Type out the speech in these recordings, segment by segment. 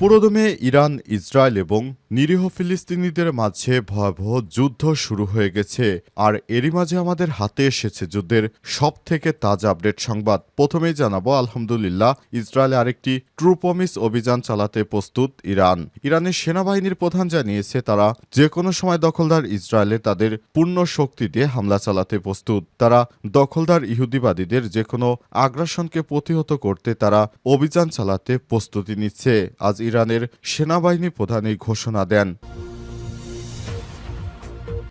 পুরোদমে Iran, Israel এবং নিরীহ ফিলিস্তিনিদের মাঝে ভয়াবহ যুদ্ধ শুরু হয়ে গেছে। আর এরই মাঝে আমাদের হাতে এসেছে যুদ্ধের সব থেকে তাজা আপডেট সংবাদ। প্রথমেই জানাব, আলহামদুলিল্লাহ, ইসরায়েলে আরেকটি ট্রুপমিস অভিযান চালাতে প্রস্তুত ইরান। ইরানের সেনাবাহিনীর প্রধান জানিয়েছে, তারা যে কোনো সময় দখলদার ইসরায়েলে তাদের পূর্ণ শক্তি দিয়ে হামলা চালাতে প্রস্তুত। তারা দখলদার ইহুদিবাদীদের যে কোনো আগ্রাসনকে প্রতিহত করতে তারা অভিযান চালাতে প্রস্তুতি নিচ্ছে। আজ ইরানের সেনাবাহিনী প্রধান এই ঘোষণা দেন।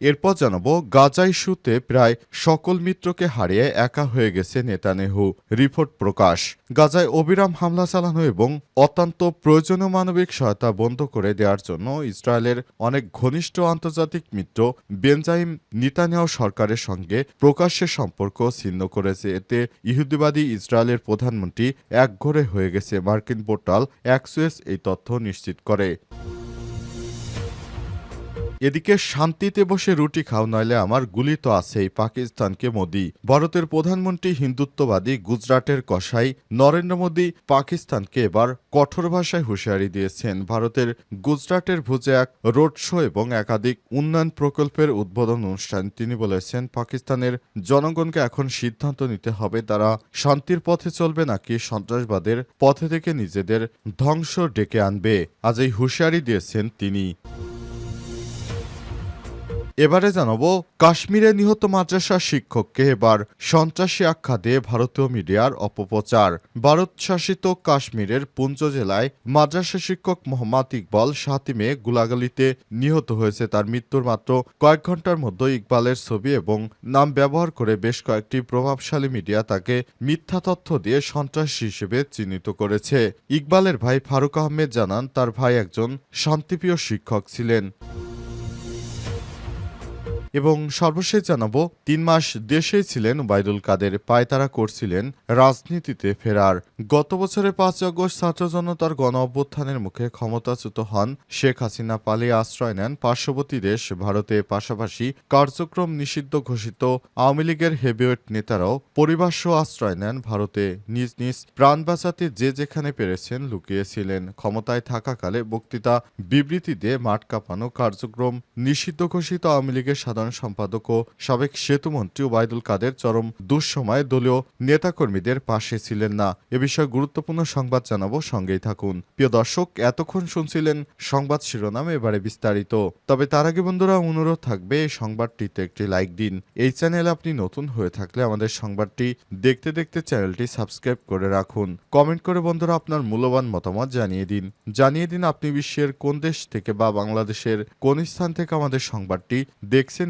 এরপর জানাব গাজা ইস্যুতে প্রায় সকল মিত্রকে হারিয়ে একা হয়ে গেছে নেতানেহু। রিপোর্ট প্রকাশ। গাজায় অবিরাম হামলা চালানো এবং অত্যন্ত প্রয়োজনীয় মানবিক সহায়তা বন্ধ করে দেওয়ার জন্য ইসরায়েলের অনেক ঘনিষ্ঠ আন্তর্জাতিক মিত্র বেনজাইম নিতানিয়াহ সরকারের সঙ্গে প্রকাশ্যে সম্পর্ক ছিন্ন করেছে। এতে ইহুদিবাদী ইসরায়েলের প্রধানমন্ত্রী একঘরে হয়ে গেছে। মার্কিন পোর্টাল অ্যাক্সুয়েস এই তথ্য নিশ্চিত করে। এদিকে শান্তিতে বসে রুটি খাও, নইলে আমার গুলি তো আছেই, পাকিস্তানকে মোদি। ভারতের প্রধানমন্ত্রী হিন্দুত্ববাদী গুজরাটের কসাই নরেন্দ্র মোদী পাকিস্তানকে এবার কঠোর ভাষায় হুঁশিয়ারি দিয়েছেন। ভারতের গুজরাটের ভুজে এক রোড শো এবং একাধিক উন্নয়ন প্রকল্পের উদ্বোধন অনুষ্ঠান। তিনি বলেছেন, পাকিস্তানের জনগণকে এখন সিদ্ধান্ত নিতে হবে, তারা শান্তির পথে চলবে নাকি সন্ত্রাসবাদের পথে থেকে নিজেদের ধ্বংস ডেকে আনবে। আজ এই হুঁশিয়ারি দিয়েছেন তিনি। এবারে জানাব, কাশ্মীরে নিহত মাদ্রাসা শিক্ষককে এবার সন্ত্রাসী আখ্যা দিয়ে ভারতীয় মিডিয়ার অপপ্রচার। ভারত শাসিত কাশ্মীরের পুঞ্চ জেলায় মাদ্রাসা শিক্ষক মোহাম্মদ ইকবাল সাতিমে গুলাগালিতে নিহত হয়েছে তার মৃত্যুর মাত্র কয়েক ঘণ্টার মধ্যে ইকবালের ছবি এবং নাম ব্যবহার করে বেশ কয়েকটি প্রভাবশালী মিডিয়া তাকে মিথ্যা তথ্য দিয়ে সন্ত্রাসী হিসেবে চিহ্নিত করেছে। ইকবালের ভাই ফারুক আহমেদ জানান, তার ভাই একজন শান্তিপ্রিয় শিক্ষক ছিলেন। এবং সর্বশেষ জানাব, তিন মাস দেশেই ছিলেন ওবায়দুল কাদের, পায়তারা করছিলেন রাজনীতিতে ফেরার। গত বছরের পাঁচ আগস্ট ছাত্র জনতার গণ অভ্যুত্থানের মুখে ক্ষমতাচ্যুত হন শেখ হাসিনা, পালিয়ে আশ্রয় নেন পার্শ্ববর্তী দেশ ভারতে, পাশাপাশি কার্যক্রম নিষিদ্ধ ঘোষিত আওয়ামী লীগের হেভিওয়েট নেতারাও পরিবারসহ আশ্রয় নেন ভারতে। নিজ নিজ প্রাণ বাঁচাতে যে যেখানে পেরেছেন লুকিয়েছিলেন। ক্ষমতায় থাকাকালে বক্তৃতা বিবৃতি দিয়ে মাঠ কাঁপানো কার্যক্রম নিষিদ্ধ ঘোষিত আওয়ামী লীগের সাধারণ সম্পাদক ও সাবেক সেতুমন্ত্রী ওবায়দুল কাদের চরম দুঃসময়ে দলীয় নেতাকর্মীদের পাশে ছিলেন না। এ বিষয়ে গুরুত্বপূর্ণ সংবাদ জানাব, সঙ্গেই থাকুন। প্রিয় দর্শক, এতক্ষণ শুনছিলেন সংবাদ শিরোনাম, এবারে বিস্তারিত। তবে তার আগে বন্ধুরা, অনুরোধ থাকবে এই সংবাদটিতে একটি লাইক দিন। এই চ্যানেলে আপনি নতুন হয়ে থাকলে আমাদের সংবাদটি দেখতে দেখতে চ্যানেলটি সাবস্ক্রাইব করে রাখুন। কমেন্ট করে বন্ধুরা আপনার মূল্যবান মতামত জানিয়ে দিন। জানিয়ে দিন আপনি বিশ্বের কোন দেশ থেকে বা বাংলাদেশের কোন স্থান থেকে আমাদের সংবাদটি দেখছেন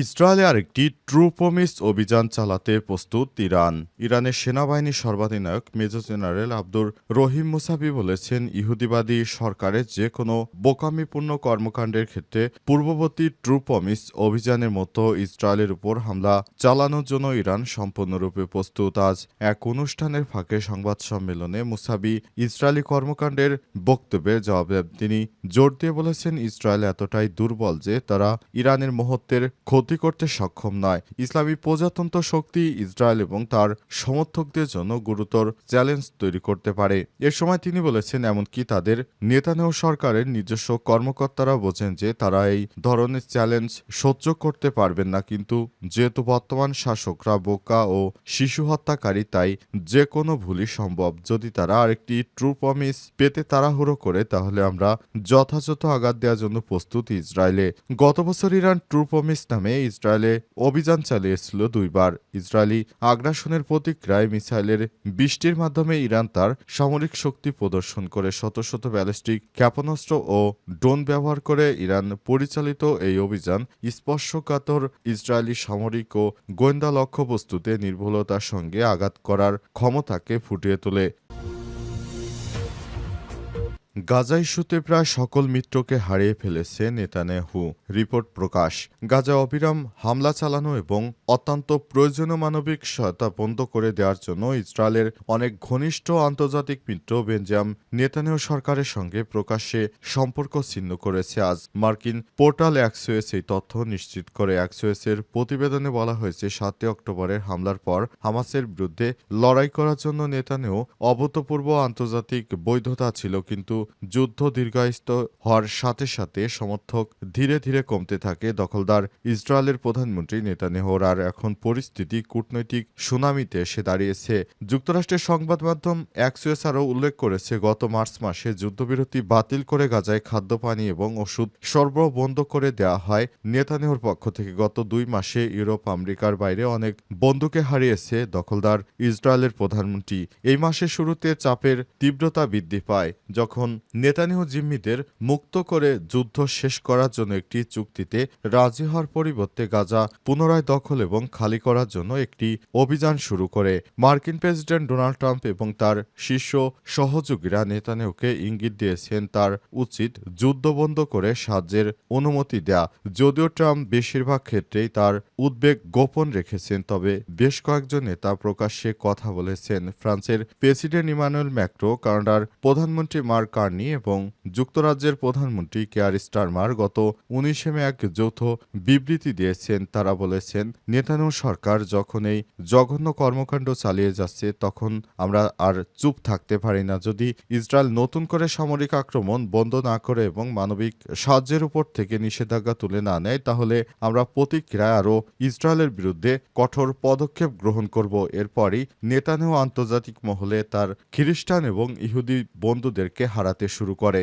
ইসরায়েলে আরেকটি ট্রুপমিস অভিযান চালাতে প্রস্তুত ইরান। ইরানের সেনাবাহিনীর সর্বাধিনায়ক major general Abdur Rahim Musavi বলেছেন, ইহুদিবাদী সরকারের যে কোনো বোকামিপূর্ণ কর্মকাণ্ডের ক্ষেত্রে পূর্ববর্তী ট্রুপমিস অভিযানের মতো ইসরায়েলের উপর হামলা চালানোর জন্য ইরান সম্পূর্ণরূপে প্রস্তুত। আজ এক অনুষ্ঠানের ফাঁকে সংবাদ সম্মেলনে মুসাবি ইসরায়েলি কর্মকাণ্ডের বক্তব্যের জবাব তিনি জোর দিয়ে বলেছেন, ইসরায়েল এতটাই দুর্বল যে তারা ইরানের মহত্বের করতে সক্ষম নয়। ইসলামী প্রজাতন্ত্র শক্তি ইসরায়েল এবং তার সমর্থকদের জন্য গুরুতর চ্যালেঞ্জ তৈরি করতে পারে। এ সময় তিনি বলেছেন, এমনকি তাদের নেতানেহ সরকারের নিজস্ব কর্মকর্তারা বোঝেন যে তারা এই ধরনের চ্যালেঞ্জ সহ্য করতে পারবেন না। কিন্তু যেহেতু বর্তমান শাসকরা বোকা ও শিশু হত্যাকারী, তাই যে কোনো ভুলই সম্ভব। যদি তারা আরেকটি ট্রু প্রমিস পেতে তাড়াহুড়ো করে, তাহলে আমরা যথাযথ আঘাত দেওয়ার জন্য প্রস্তুত ইসরায়েলে। গত বছর ইরান ট্রু প্রমিস নামে ইসরায়েলে অভিযান চালিয়েছিল দুইবার। ইসরায়েলি আগ্রাসনের প্রতিক্রিয়ায় মিসাইলের বৃষ্টির মাধ্যমে ইরান তার সামরিক শক্তি প্রদর্শন করে। শত শত ব্যালিস্টিক ক্ষেপণাস্ত্র ও ড্রোন ব্যবহার করে ইরান পরিচালিত এই অভিযান স্পর্শকাতর ইসরায়েলি সামরিক ও গোয়েন্দা লক্ষ্যবস্তুতে নির্ভুলতার সঙ্গে আঘাত করার ক্ষমতাকে ফুটিয়ে তোলে। গাজা ইস্যুতে প্রায় সকল মিত্রকে হারিয়ে ফেলেছে নেতানেহু। রিপোর্ট প্রকাশ। গাজা অবিরাম হামলা চালানো এবং অত্যন্ত প্রয়োজনীয় মানবিক সহায়তা বন্ধ করে দেওয়ার জন্য ইসরায়েলের অনেক ঘনিষ্ঠ আন্তর্জাতিক মিত্র বেঞ্জাম নেতানেহু সরকারের সঙ্গে প্রকাশ্যে সম্পর্ক ছিন্ন করেছে। আজ মার্কিন পোর্টাল অ্যাক্সোয়েস এই তথ্য নিশ্চিত করে। অ্যাক্সোয়েসের প্রতিবেদনে বলা হয়েছে, সাতই অক্টোবরের হামলার পর হামাসের বিরুদ্ধে লড়াই করার জন্য নেতানেহু অভূতপূর্ব আন্তর্জাতিক বৈধতা ছিল, কিন্তু যুদ্ধ দীর্ঘায়িত হওয়ার সাথে সাথে সমর্থক ধীরে ধীরে কমতে থাকে। দখলদার ইসরায়েলের প্রধানমন্ত্রী নেতানেহর আর এখন পরিস্থিতি কূটনৈতিক সুনামিতে এসে দাঁড়িয়েছে। যুক্তরাষ্ট্রের সংবাদ মাধ্যম অ্যাক্সিওস আরও উল্লেখ করেছে, গত মার্চ মাসে যুদ্ধবিরতি বাতিল করে গাজায় খাদ্য, পানি এবং ওষুধ সরবরাহ বন্ধ করে দেওয়া হয়। নেতানেহর পক্ষ থেকে গত দুই মাসে ইউরোপ, আমেরিকার বাইরে অনেক বন্ধুকে হারিয়েছে দখলদার ইসরায়েলের প্রধানমন্ত্রী। এই মাসের শুরুতে চাপের তীব্রতা বৃদ্ধি পায়, যখন নেতানিয়াহু জিম্মিদের মুক্ত করে যুদ্ধ শেষ করার জন্য একটি চুক্তিতে রাজি হওয়ার পরিবর্তে গাজা পুনরায় দখল এবং খালি করার জন্য একটি অভিযান শুরু করে। মার্কিন প্রেসিডেন্ট ডোনাল্ড ট্রাম্প এবং তার শীর্ষ সহযোগীরা নেতানিয়াহুকে ইঙ্গিত দিয়েছেন তার উচিত যুদ্ধ বন্ধ করে সাহায্যের অনুমতি দেয়া। যদিও ট্রাম্প বেশিরভাগ ক্ষেত্রেই তার উদ্বেগ গোপন রেখেছেন, তবে বেশ কয়েকজন নেতা প্রকাশ্যে কথা বলেছেন। ফ্রান্সের প্রেসিডেন্ট ইমানুয়েল ম্যাক্রো, কানাডার প্রধানমন্ত্রী মার্ক কার্নি এবং যুক্তরাজ্যের প্রধানমন্ত্রী কেয়ার স্টারমার গত উনিশে মে এক যৌথ বিবৃতি দিয়েছেন। তারা বলেছেন নেতানু সরকার যখন এই জঘন্য কর্মকাণ্ড চালিয়ে যাচ্ছে, তখন আমরা আর চুপ থাকতে পারি না। যদি ইসরায়েল নতুন করে সামরিক আক্রমণ বন্ধ না করে এবং মানবিক সাহায্যের উপর থেকে নিষেধাজ্ঞা তুলে না নেয়, তাহলে আমরা প্রতিক্রিয়ায় আরও ইসরায়েলের বিরুদ্ধে কঠোর পদক্ষেপ গ্রহণ করব। এরপরই নেতানেও আন্তর্জাতিক মহলে তার খ্রিস্টান এবং ইহুদি বন্ধুদেরকে হারাতে শুরু করে।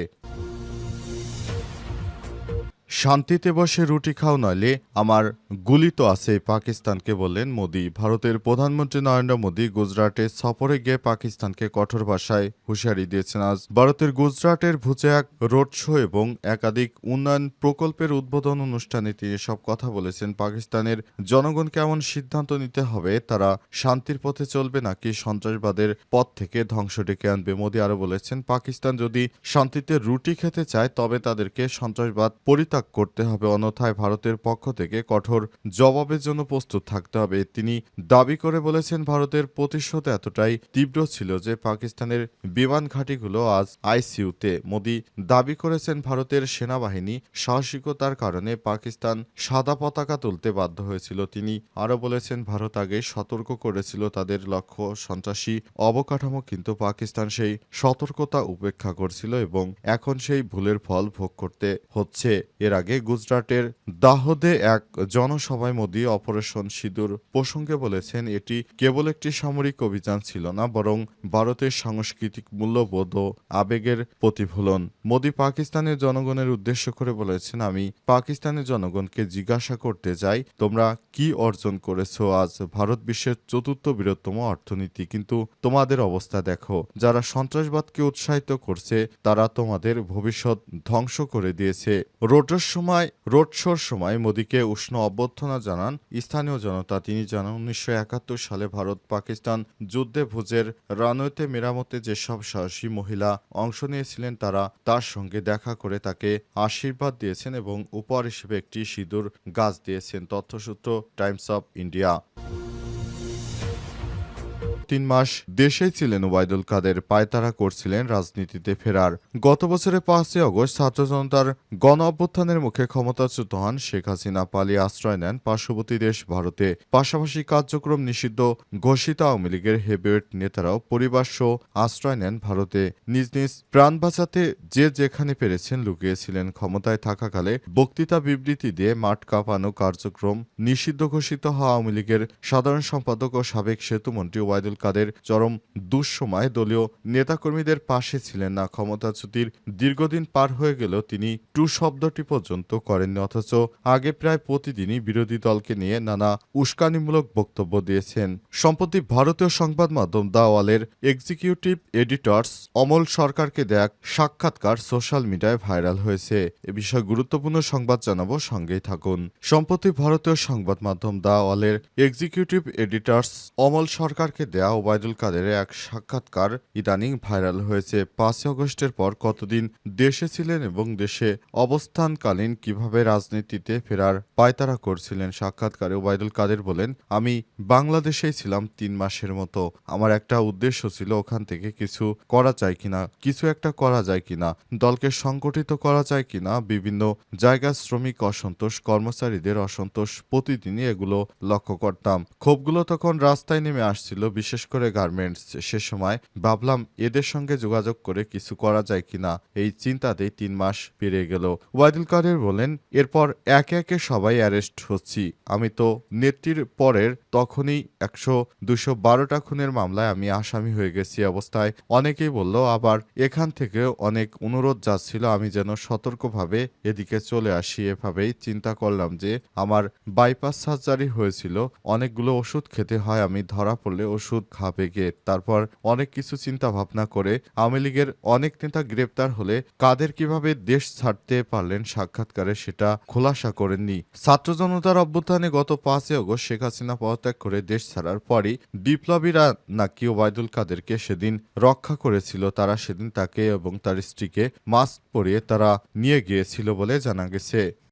শান্তিতে বসে রুটি খাও নইলে আমার গুলি তো আছে পাকিস্তানকে বললেন মোদি। ভারতের প্রধানমন্ত্রী নরেন্দ্র মোদী গুজরাটে সফরে গিয়ে পাকিস্তানকে কঠোর ভাষায় হুঁশিয়ারি দিয়েছেন আজ। ভারতের গুজরাটের ভুজে এক রোড শো এবং একাধিক উন্নয়ন প্রকল্পের উদ্বোধন অনুষ্ঠানে তিনি সব কথা বলেছেন। পাকিস্তানের জনগণ কেমন সিদ্ধান্ত নিতে হবে, তারা শান্তির পথে চলবে নাকি সন্ত্রাসবাদের পথ থেকে ধ্বংস ডেকে আনবে? মোদী আরও বলেছেন, পাকিস্তান যদি শান্তিতে রুটি খেতে চায়, তবে তাদেরকে সন্ত্রাসবাদ পরিত্যাগ করতে হবে, অন্যথায় ভারতের পক্ষ থেকে কঠোর জবাবের জন্য প্রস্তুত থাকতে হবে। তিনি দাবি করে বলেছেন, ভারতের প্রতিশোধ এতটাই তীব্র ছিল যে পাকিস্তানের বিমান ঘাঁটিগুলো আজ আইসিইউতে। মোদি দাবি করেছেন, ভারতের সেনাবাহিনী সাহসিকতার কারণে পাকিস্তান সাদা পতাকা তুলতে বাধ্য হয়েছিল। তিনি আরও বলেছেন, ভারত আগে সতর্ক করেছিল, তাদের লক্ষ্য সন্ত্রাসী অবকাঠামো, কিন্তু পাকিস্তান সেই সতর্কতা উপেক্ষা করছিল এবং এখন সেই ভুলের ফল ভোগ করতে হচ্ছে। এর আগে গুজরাটের দাহদে এক জনসভায় মোদী অপারেশন সিঁদুর প্রসঙ্গে বলেছেন, এটি কেবল একটি সামরিক অভিযান ছিল না, বরং ভারতের সাংস্কৃতিক মূল্যবোধ ও আবেগের প্রতিফলন। মোদী পাকিস্তানের জনগণের উদ্দেশ্য করে বলেছেন, আমি পাকিস্তানের জনগণকে জিজ্ঞাসা করতে চাই, তোমরা কি অর্জন করেছ? আজ ভারত বিশ্বের চতুর্থ বৃহত্তম অর্থনীতি, কিন্তু তোমাদের অবস্থা দেখো। যারা সন্ত্রাসবাদকে উৎসাহিত করছে, তারা তোমাদের ভবিষ্যৎ ধ্বংস করে দিয়েছে। রোডের সময়, রোড শোর সময় মোদীকে উষ্ণ অভ্যর্থনা জানান স্থানীয় জনতা। তিনি জানান, উনিশশো একাত্তর সালে ভারত পাকিস্তান যুদ্ধে ভোজের রানওয়েতে মেরামতে যেসব সাহসী মহিলা অংশ নিয়েছিলেন, তারা তার সঙ্গে দেখা করে তাকে আশীর্বাদ দিয়েছেন এবং উপহার হিসেবে একটি সিঁদুর, গাছ দিয়েছেন, তথ্যসূত্র টাইমস অফ ইন্ডিয়া। তিন মাস দেশেই ছিলেন ওবায়দুল কাদের, পায়তারা করছিলেন রাজনীতিতে ফেরার। গত বছরের পাঁচই অগস্ট ছাত্র জনতার গণ অভ্যুত্থানের মুখে ক্ষমতাচ্যুত হন শেখ হাসিনা, পালিয়ে আশ্রয় নেন পার্শ্ববর্তী দেশ ভারতে। পাশাপাশি কার্যক্রম নিষিদ্ধ, ঘোষিত আওয়ামী লীগের হেভিওয়েট নেতারাও পরিবার আশ্রয় নেন ভারতে। নিজ নিজ প্রাণ বাঁচাতে যে যেখানে পেরেছেন লুকিয়েছিলেন, ক্ষমতায় থাকাকালে বক্তৃতা বিবৃতি দিয়ে মাঠ কাঁপানো কার্যক্রম নিষিদ্ধ ঘোষিত হওয়া আওয়ামী লীগের সাধারণ সম্পাদক ও সাবেক সেতুমন্ত্রী ওবায়দুল কাদের চরম দুঃসময় দলীয় নেতাকর্মীদের পাশে ছিলেন না। ক্ষমতাচ্যুতির দীর্ঘদিন পার হয়ে গেলেও তিনি টু শব্দটি পর্যন্ত করেননি, অথচ আগে প্রায় প্রতিদিনই বিরোধী দলকে নিয়ে নানা উস্কানিমূলক বক্তব্য দিয়েছেন। সম্প্রতি ভারতীয় সংবাদ মাধ্যম দাওয়ালের এক্সিকিউটিভ এডিটর্স অমল সরকারকে এক সাক্ষাৎকার সোশ্যাল মিডিয়ায় ভাইরাল হয়েছে। এ বিষয়ে গুরুত্বপূর্ণ সংবাদ জানাব, সঙ্গেই থাকুন। সম্প্রতি ভারতীয় সংবাদ মাধ্যম দা ওয়ালের এক্সিকিউটিভ এডিটর্স অমল সরকারকে দেয়া ওবায়দুল কাদেরের এক সাক্ষাৎকার ইদানিং ভাইরাল হয়েছে। পাঁচই অগস্টের পর কতদিন দেশে ছিলেন এবং দেশে অবস্থানকালীন কীভাবে রাজনীতিতে ফেরার পায়তারা করছিলেন সাক্ষাৎকারে ওবায়দুল কাদের বলেন, আমি বাংলাদেশেই ছিলাম তিন মাসের মতো। আমার একটা উদ্দেশ্য ছিল ওখান থেকে কিছু করা যায় কিনা, কিছু একটা করা যায় কিনা, দলকে সংগঠিত করা যায় কিনা, বিভিন্ন জায়গা শ্রমিক অসন্তোষ, কর্মচারীদের অসন্তোষ প্রতিদিনই এগুলো লক্ষ্য করতাম। ক্ষোভগুলো তখন রাস্তায় নেমে আসছিল, বিশেষ করে গার্মেন্টস, সে সময় ভাবলাম এদের সঙ্গে যোগাযোগ করে কিছু করা যায় কিনা। এই চিন্তাতেই তিন মাস পেরিয়ে গেল। ওয়াইদুল কাদের বলেন, এরপর একে একে সবাই অ্যারেস্ট হচ্ছি। আমি তো নেত্রীর পরের, তখনই একশো দুশো বারোটা খুনের মামলায় আমি আসামি হয়ে গেছি অবস্থায়। অনেকেই বলল, আবার এখান থেকে অনেক অনুরোধ যাচ্ছিল, আমি যেন সতর্কভাবে এদিকে চলে আসি। এভাবেই চিন্তা করলাম যে, আমার বাইপাস সার্জারি হয়েছিল, অনেকগুলো ওষুধ খেতে হয়, আমি ধরা পড়লে ওষুধ খাবে গে। তারপর অনেক কিছু চিন্তা ভাবনা করে আওয়ামী লীগের অনেক নেতা গ্রেপ্তার হলে কাদের কীভাবে দেশ ছাড়তে পারলেন সাক্ষাৎকারে সেটা খোলাসা করেননি। ছাত্র জনতার অভ্যুত্থানে গত পাঁচই অগস্ট শেখ হাসিনা পদত্যাগ করে দেশ ছাড়ার পরই বিপ্লবীরা নাকি ওবায়দুল কাদেরকে সেদিন রক্ষা করেছিল। তারা সেদিন তাকে এবং তার স্ত্রীকে মাস্ক পরিয়ে তারা নিয়ে গিয়েছিল বলে জানা গেছে।